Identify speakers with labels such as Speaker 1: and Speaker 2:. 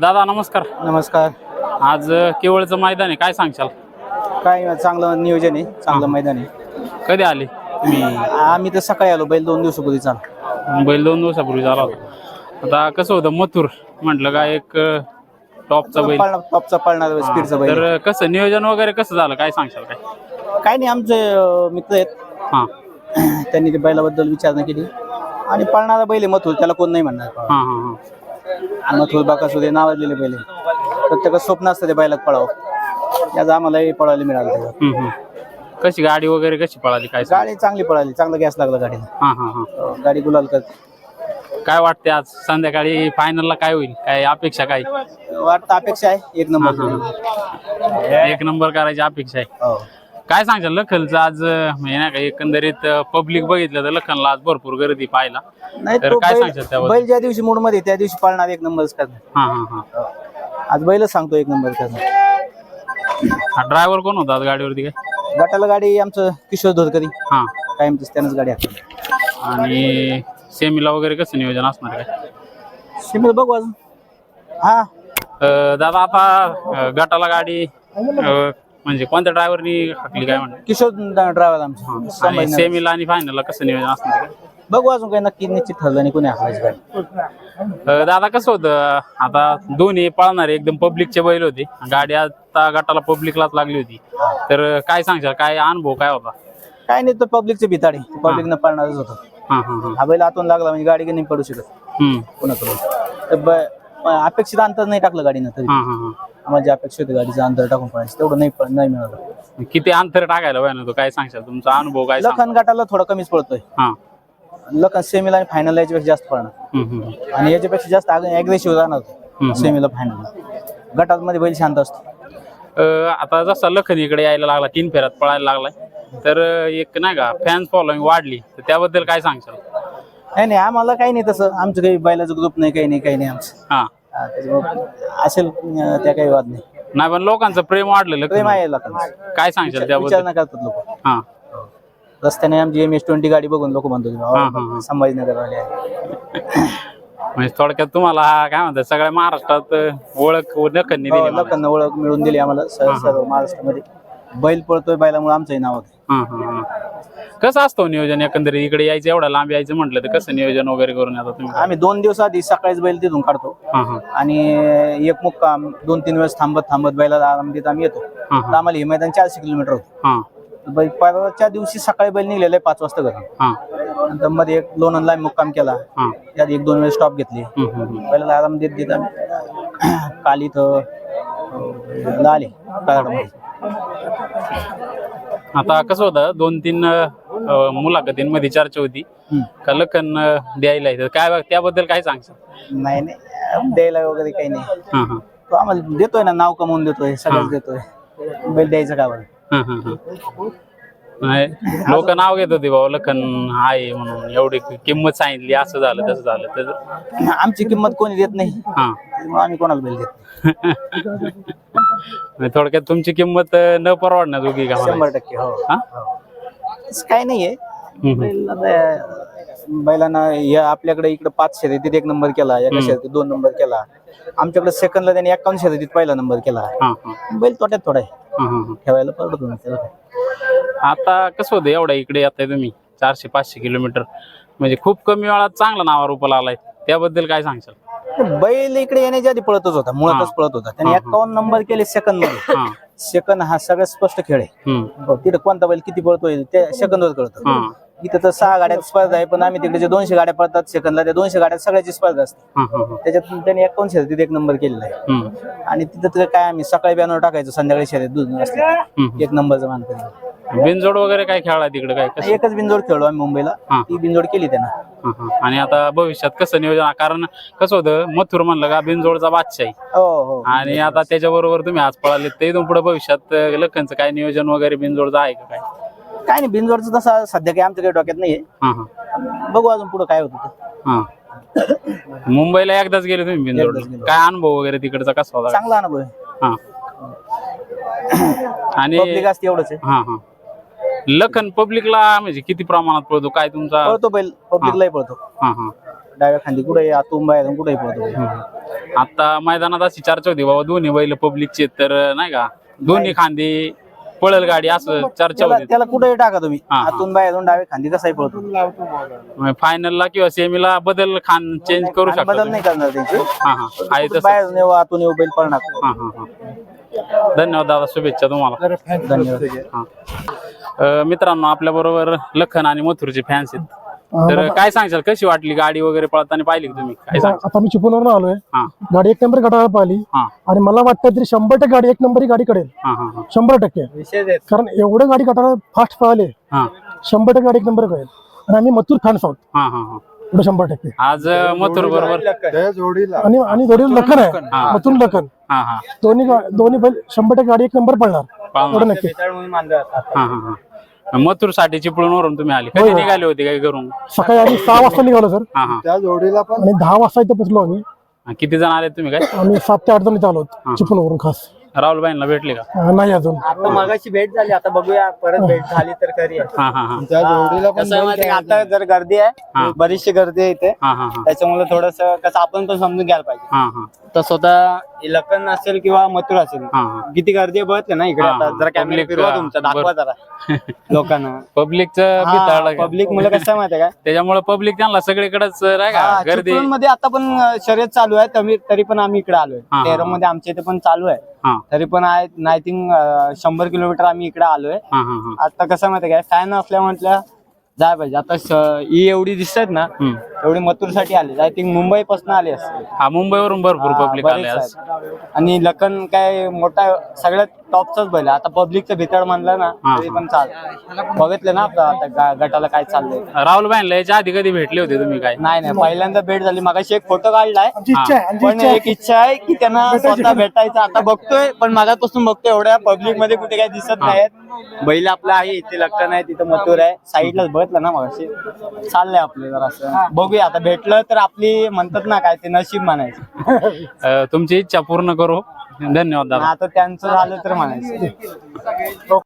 Speaker 1: दादा नमस्कार.
Speaker 2: नमस्कार.
Speaker 1: आज केवळचं मैदान आहे. काय सांगशाल?
Speaker 2: काय चांगलं नियोजन आहे. चांगलं मैदान आहे.
Speaker 1: कधी आले? तुम्ही
Speaker 2: आम्ही तर सकाळी आलो बैल दोन दिवसापूर्वी चाल.
Speaker 1: बैल दोन दिवसापूर्वी झाला होता. आता कसं होतं मथुर म्हटलं का एक टॉपचा बैल.
Speaker 2: टॉपचा पाळणार स्पीडचा बैल.
Speaker 1: तर कसं नियोजन वगैरे कसं झालं? काय सांगशाल काय?
Speaker 2: काय नाही आमचे अं, मित्र आहेत.
Speaker 1: हां.
Speaker 2: त्यांनी ते बैलाबद्दल विचारणा केली. आणि पाळणारा बैल आहे मथुर त्याला कोण नाही म्हणणार.
Speaker 1: हां हां हां.
Speaker 2: मथुर बाकासुदे नावाजलेले बैल आहे प्रत्येक स्वप्न असतं ते बैलात पळावं. याचं आम्हालाही पळायला मिळालं
Speaker 1: हम्म, हम्म. कशी गाडी वगैरे कशी पळाली? काय सांग
Speaker 2: गाडी चांगली पळाली. चांगला गॅस लागला गाडीला.
Speaker 1: हां हां. हां
Speaker 2: गाडी गुलाल करते.
Speaker 1: काय वाटते आज संध्याकाळी फायनलला काय होईल? काय अपेक्षा काय?
Speaker 2: वाटतं अपेक्षा आहे. एक नंबर.
Speaker 1: एक नंबर करायची अपेक्षा आहे.
Speaker 2: हो.
Speaker 1: काय सांगशाल लखनचं आज म्हणजे नाही का एकंदरीत पब्लिक बघितलं तर लखनला आज भरपूर गर्दी पाहायला.
Speaker 2: नाही
Speaker 1: तर
Speaker 2: तो
Speaker 1: काय
Speaker 2: बैल
Speaker 1: सांगशाल त्याबद्दल?
Speaker 2: बैल ज्या दिवशी मूडमध्ये त्या दिवशी पाळणार एक नंबरच करणार
Speaker 1: हां हां हां.
Speaker 2: आज बैलच सांगतो एक नंबर करणार
Speaker 1: हा ड्रायव्हर कोण होता आज गाडीवरती काय?
Speaker 2: गटाला गाडी आमचं किशोर धोरकरी.
Speaker 1: हां.
Speaker 2: कायम त्यानंच गाडी
Speaker 1: आणि सेमीला वगैरे कसं नियोजन असणार काय
Speaker 2: सिमेल बघू अजून. हा.
Speaker 1: अं, दादा आता अं, गटाला गाडी अं, म्हणजे कोणत्या ड्रायव्हरनी हाकली काय म्हणते
Speaker 2: किशोर ड्रायव्हर आमचं.
Speaker 1: आणि
Speaker 2: संभाजीनगर.
Speaker 1: सेमीला आणि फायनलला कसं नियोजन असणार काय
Speaker 2: बघू अजून काही नक्की निश्चित ठरलं नाही कोणी हाकलायची गाडी
Speaker 1: अं, दादा कसं होतं? आता दोन्ही पळणारे एकदम पब्लिकचे बैल होते. गाडी आता गटाला पब्लिकलाच लागली होती. तर काय सांगशाल? काय अनुभव काय होता?
Speaker 2: काय नाही तर पब्लिकचे भिताडे. पब्लिकनं पाळणारच होतं.
Speaker 1: हां हां हां.
Speaker 2: हा बैल आतून लागला म्हणजे गाडी नाही पडू शकत.
Speaker 1: हम्म.
Speaker 2: कोणाकडून? तर ब- अपेक्षित अंतर नाही टाकलं गाडीनं तरी.
Speaker 1: हां हां हां.
Speaker 2: आम्हाला जे अपेक्षित होतं गाडीचं अंतर टाकून पडायचं तेवढं नाही मिळालं.
Speaker 1: किती अंतर टाकायला पाहिजे होतं? काय सांगशाल? तुमचा अनुभव काय सांग
Speaker 2: लखन गटाला थोडा कमीच पडतोय
Speaker 1: हां.
Speaker 2: लखन सेमीला आणि फायनल याच्यापेक्षा जास्त पडणार
Speaker 1: हम्म, हम्म.
Speaker 2: आणि याच्यापेक्षा जास्त अग्रेसिव्ह
Speaker 1: हम्म.
Speaker 2: जाणार सेमीला फायनल गटात मध्ये बैल शांत असतो.
Speaker 1: अं, आता जसा लखन इकडे यायला लागला तीन फेऱ्यात पळायला लागलाय. तर एक नाही का फॅन फॉलोइंग वाढली. तर त्याबद्दल काय सांगशाल?
Speaker 2: नाही नाही आम्हाला काही नाही तसं. आमचं काही बैलाचं ग्रुप नाही काही नाही काही नाही आमचं.
Speaker 1: हा.
Speaker 2: हा, त्याच्यामुळं असेल अं, त्या काही वाद नाही.
Speaker 1: नाही पण लोकांचं प्रेम वाढलं
Speaker 2: प्रेम आहे लोकांचं.
Speaker 1: काय सांगशाल
Speaker 2: विचार
Speaker 1: त्याबद्दल?
Speaker 2: न करतात लोक.
Speaker 1: हा.
Speaker 2: रस्त्याने आमची एम एस ट्वेंटी गाडी बघून लोक म्हणतो
Speaker 1: हा, हा.
Speaker 2: संभाजीनगर वाले
Speaker 1: म्हणजे थोडक्यात तुम्हाला हा काय म्हणतात सगळ्या महाराष्ट्रात ओळख लखननी
Speaker 2: हो,
Speaker 1: दिली मला.
Speaker 2: लोकांना ओळख मिळून दिली आम्हाला सर्व महाराष्ट्रामध्ये. बैल पळतोय बैलामुळे आमचंही नाव होतं
Speaker 1: हा, हा, हा. कसं असतं नियोजन एकंदरीत? इकडे यायचं एवढा लांब यायचं म्हटलं तर कसं नियोजन वगैरे करून येतात तुम्ही?
Speaker 2: आम्ही दोन दिवस आधी सकाळीच बैल तिथून काढतो.
Speaker 1: हा हा.
Speaker 2: आणि एक मुक्काम दोन तीन वेळेस थांबत थांबत बैलाला आराम देत आम्ही येतो.
Speaker 1: हा,
Speaker 2: आम्हाला हे मैदान चारशे किलोमीटर होतं.
Speaker 1: हा.
Speaker 2: बैल परवाच्या दिवशी सकाळी बैल निघलेला आहे पाच वाजता घरून.
Speaker 1: हा.
Speaker 2: नंतर मध्ये एक लोणंदला मुक्काम केला.
Speaker 1: हा.
Speaker 2: त्यात एक दोन वेळेस स्टॉप घेतले.
Speaker 1: हम्म.
Speaker 2: बैलाला आराम देत देत आम्ही काल इथं अं, आले कराडमध्ये
Speaker 1: आता कसं होतं दोन तीन मुलाखतींमध्ये चर्चा होती. का लखन द्यायला येतं काय त्याबद्दल काय सांगशाल?
Speaker 2: नाही नाही. द्यायला वगैरे काही नाही.
Speaker 1: हा हा.
Speaker 2: तो आम्हाला देतोय ना नाव कमवून देतोय सगळंच देतोय. बैल द्यायचं का बरं.
Speaker 1: नाही लोक नाव घेत होते बाबा लखन आहे म्हणून एवढी किंमत सांगितली असं झालं तसं झालं तर
Speaker 2: आमची किंमत कोणी देत नाही
Speaker 1: हा
Speaker 2: आम्ही कोणाला बैल देत नाही.
Speaker 1: म्हणजे थोडक्यात तुमची किंमत अं, न परवडण्याजोगी का
Speaker 2: शंभर? टक्के हो
Speaker 1: हा?
Speaker 2: तसं काही नाहीये
Speaker 1: हम्म, हम्म.
Speaker 2: बैल आता बैलांना या आपल्याकडे इकडे पाच शर्यतीत एक नंबर केला एका शर्यतीत दोन नंबर केला आमच्याकडे सेकंडला त्यांनी एकावन्न शर्यतीत पहिला नंबर केला
Speaker 1: हा, हा,
Speaker 2: बैल तोट्यात थोडा आहे
Speaker 1: हा, हा, हा.
Speaker 2: ठेवायला परवडत नाही त्याला काय.
Speaker 1: आता कसं होतं एवढ्या इकडे येताय तुम्ही चारशे पाचशे किलोमीटर. म्हणजे खूप कमी वेळात चांगला नावा रूपाला आलाय. त्याबद्दल काय सांगशाल?
Speaker 2: बैल इकडे येण्याच्या आधी पळतच होता मुळातच. पळत होता. त्याने. एकावन्न नंबर केले
Speaker 1: सेकंदमध्ये.
Speaker 2: सेकंद हा सगळ्यात स्पष्ट खेळ आहे. तिथे कोणता बैल किती पळतोय ते सेकंदवर कळतं. इथं तर सहा गाड्यात स्पर्धा आहे पण आम्ही तिकडे जे दोनशे गाड्या पळतात सेकंदला त्या दोनशे गाड्यात सगळ्याची स्पर्धा असते.
Speaker 1: हा, हा, हा.
Speaker 2: त्याच्यात त्यांनी एकावन्न शर्यतीत एक नंबर केलेला आहे. आणि तिथं तर काय आम्ही सकाळी बॅनर टाकायचो संध्याकाळी शर्यत दूध असते. एक नंबरचं मान करून
Speaker 1: बिनजोड वगैरे काय खेळला तिकडे? काय कसं?
Speaker 2: एकच बिनजोड खेळलो आम्ही मुंबईला.
Speaker 1: हा.
Speaker 2: ती बिनजोड केली त्यानं.
Speaker 1: हा, हा. आणि आता भविष्यात कसं नियोजन? कारण कसं होतं मथुर म्हणलं का बिनजोडचा बादशाही.
Speaker 2: हो हो.
Speaker 1: आणि आता त्याच्याबरोबर तुम्ही आज पळाले ते इथून पुढे भविष्यात अं, लखनचं काय नियोजन वगैरे बिनजोडचं आहे का काय?
Speaker 2: काय नाही बिनजोडचं तसं सध्या काही आमच्या काही डोक्यात नाहीये.
Speaker 1: हा हा.
Speaker 2: बघू अजून पुढे काय होतं ते.
Speaker 1: हा. मुंबईला एकदाच गेले तुम्ही
Speaker 3: एकदाच गेलो.
Speaker 1: काय अनुभव वगैरे तिकडचा कसा होता?
Speaker 3: चांगला अनुभव
Speaker 1: हा. आणि
Speaker 3: पब्लिक असते एवढंच आहे.
Speaker 1: हा हा. लखन पब्लिकला म्हणजे किती प्रमाणात पळतो? काय तुमचा?
Speaker 3: पळतो बैल. पब्लिकलाही पळतो.
Speaker 1: हा हा.
Speaker 3: डाव्या खांदी कुठे आतुंबा आहे कुठेही पळतो.
Speaker 1: आता मैदानात अशी चर्चा होती बाबा दोन्ही बैल पब्लिकचे तर नाही का? दोन्ही खांदी पळल गाडी असं चर्चा
Speaker 3: त्याला
Speaker 1: होती.
Speaker 3: त्याला कुठेही टाका तुम्ही.
Speaker 1: हा, हा.
Speaker 3: आतून बाहेरून डावे खांदी कसाही पळतो.
Speaker 1: फायनलला किंवा सेमीला बदल खान चेंज करू
Speaker 3: आणि
Speaker 1: शकता
Speaker 3: बदल नाही करणार त्यांची.
Speaker 1: हा हा. आहे तसं.
Speaker 3: बाहेरून येऊ आतून येऊ बैल पळणार.
Speaker 1: हा हा हा. धन्यवाद दादा शुभेच्छा तुम्हाला.
Speaker 3: धन्यवाद.
Speaker 1: हा. अ, मित्रांनो आपल्या बरोबर लखन आणि मथुरचे फॅन्स आहेत. तर काय सांगशाल कशी वाटली गाडी वगैरे पळताना पाहिली का तुम्ही? काय सांग
Speaker 4: आता मी चिपळूणवरून आलोय.
Speaker 1: हा.
Speaker 4: गाडी एक नंबर गटाला पाहिली.
Speaker 1: हा.
Speaker 4: आणि मला वाटतं तरी शंभर टक्के गाडी एक नंबर ही गाडी कडेल
Speaker 1: हा हा हा.
Speaker 4: शंभर टक्के.
Speaker 3: विशेष आहे
Speaker 4: कारण एवढं गाडी गटाला फास्ट पळाले
Speaker 1: हा.
Speaker 4: शंभर टक्के गाडी एक नंबर कळेल आणि आम्ही मथुर फॅन्स आहोत.
Speaker 1: हा हा हा.
Speaker 4: एवढं शंभर टक्के.
Speaker 1: आज मथुर बरोबर
Speaker 4: आणि आणि जोडी लखन आहे. मथुर लखन.
Speaker 1: हा हा.
Speaker 4: दोन्ही गा- दोन्ही बैल शंभर टक्के गाडी एक नंबर पळणार.
Speaker 1: पाहू
Speaker 4: एवढं नक्की.
Speaker 1: हा हा हा. मथुरसाठी चिपळूणवरून तुम्ही आले. कधी निघाले होते काय करून
Speaker 4: सकाळी आम्ही सहा वाजता निघालो सर
Speaker 1: हा हा.
Speaker 4: आणि दहा वाजता इथे पोचलो आम्ही.
Speaker 1: हा, किती जण आले तुम्ही काय?
Speaker 4: आम्ही सात ते आठ जण इथे आलो चिपळूणवरून खास.
Speaker 1: राहुल बाईंना भेटले का?
Speaker 4: अं, नाही अजून.
Speaker 3: आता मगाशी भेट झाली आता बघूया परत भेट झाली तर खरी आहे.
Speaker 1: हा हा हा.
Speaker 3: कसं आहे माहिती आहे का, आता जर गर्दी आहे बरीचशी गर्दी आहे इथे.
Speaker 1: हा हा हा.
Speaker 3: त्याच्यामुळे थोडस कसं आपण पण समजून घ्यायला पाहिजे.
Speaker 1: हा हा.
Speaker 3: तर स्वतः लखन असेल किंवा मथुर असेल.
Speaker 1: हा हा.
Speaker 3: किती गर्दी आहे बघितलं ना इकडे?
Speaker 1: हा,
Speaker 3: आता
Speaker 1: हा.
Speaker 3: जरा कॅमेरा
Speaker 1: Public,
Speaker 3: फिरवा
Speaker 1: हा,
Speaker 3: तुमचा दाखवा जरा. लोकांना.
Speaker 1: पब्लिकचं
Speaker 3: पब्लिक मुलं कसं आहे माहिती आहे का?
Speaker 1: त्याच्यामुळे पब्लिक त्यांना सगळीकडेच का गर्दी.
Speaker 3: मध्ये आता पण अं, शर्यत चालू आहे. तमी- तरी पण आम्ही इकडे आलोय.
Speaker 1: हा, हा.
Speaker 3: तेरा मध्ये आमच्या इथे पण चालू आहे.
Speaker 1: हा.
Speaker 3: तरी पण आहे आय थिंक शंभर किलोमीटर आम्ही इकडे आलोय.
Speaker 1: हा हा हा.
Speaker 3: आता कसं माहिती काय फॅन असल्या म्हटलं जाय पाहिजे. आता ही एवढी दिसतात ना
Speaker 1: हम्म.
Speaker 3: एवढी मथुरसाठी आले आय थिंक मुंबई पासून आले असते
Speaker 1: हा मुंबईवरून भरपूर पब्लिक आले
Speaker 3: बरेच
Speaker 1: आज
Speaker 3: आहेत. आणि लखन काय मोठा सगळ्यात टॉपचाच बैल आहे. आता पब्लिकचं भितड म्हणलं ना
Speaker 1: हा.
Speaker 3: तरी पण चाल बघितलं ना आपलं आता गा- गटाला काय चाललंय.
Speaker 1: राहुल बाईंना याच्या आधी कधी भेटले होते तुम्ही काय?
Speaker 3: नाही नाही. पहिल्यांदा भेट झाली. मगाशी एक फोटो काढलाय
Speaker 4: आमची इच्छा आहे आमची
Speaker 3: पण
Speaker 4: इच्छा आहे.
Speaker 3: एक इच्छा आहे की त्यांना स्वतः भेटायचं. आता बघतोय पण मागापासून बघतोय एवढ्या पब्लिकमध्ये कुठे काही दिसत नाहीत बैल आपलं आहे इथे लक्कन आहे तिथं मथुर आहे. साईडलाच बघितलं ना मगाशी. चाललंय आपलं जरा असं बघूया. आता भेटलं तर आपली म्हणतात ना काय ते नशीब म्हणायचं.
Speaker 1: अं, तुमची इच्छा पूर्ण करू. धन्यवाद दादा.
Speaker 3: आता त्यांचं झालं तर म्हणायचं.